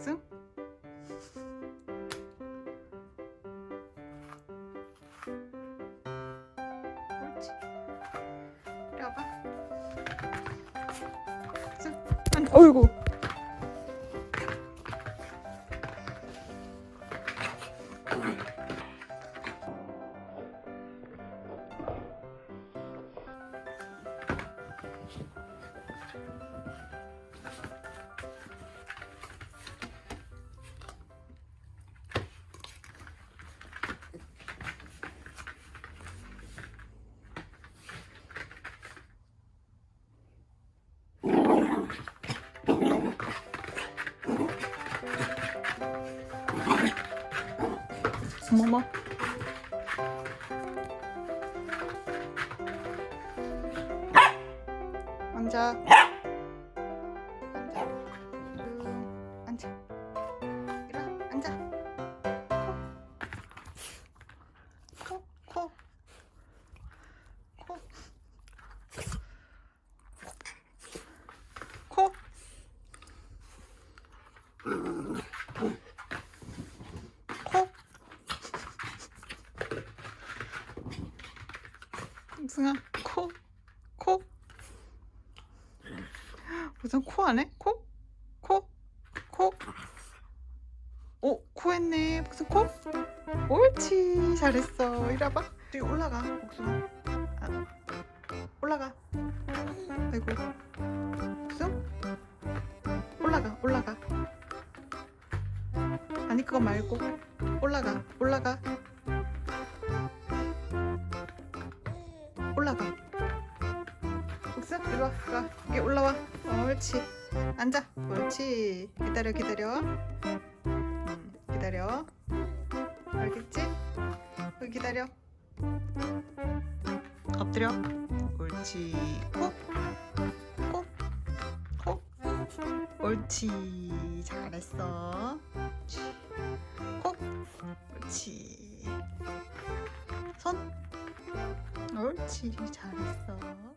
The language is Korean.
복숭? 옳지. 이리 와봐. 안, 어이구. 앉아. 앉아. 승아 코, 코. 무슨 코안 해? 코? 코? 코? 오, 코 했네. 무슨 코? 옳지. 잘했어. 이리 와봐. 저기 올라가, 복숭아. 아, 올라가. 아이고. 복숭? 올라가, 올라가. 아니, 그거 말고. 올라가. 올라가. 이리 와, 와. 여기 올라와. 어, 옳지. 앉아. 옳지. 기다려, 기다려. 음, 기다려. 알겠지? 여기 기다려. 엎드려. 옳지. 코. 코. 코. 옳지. 잘했어. 코. 옳지. 손. 옳지 잘했어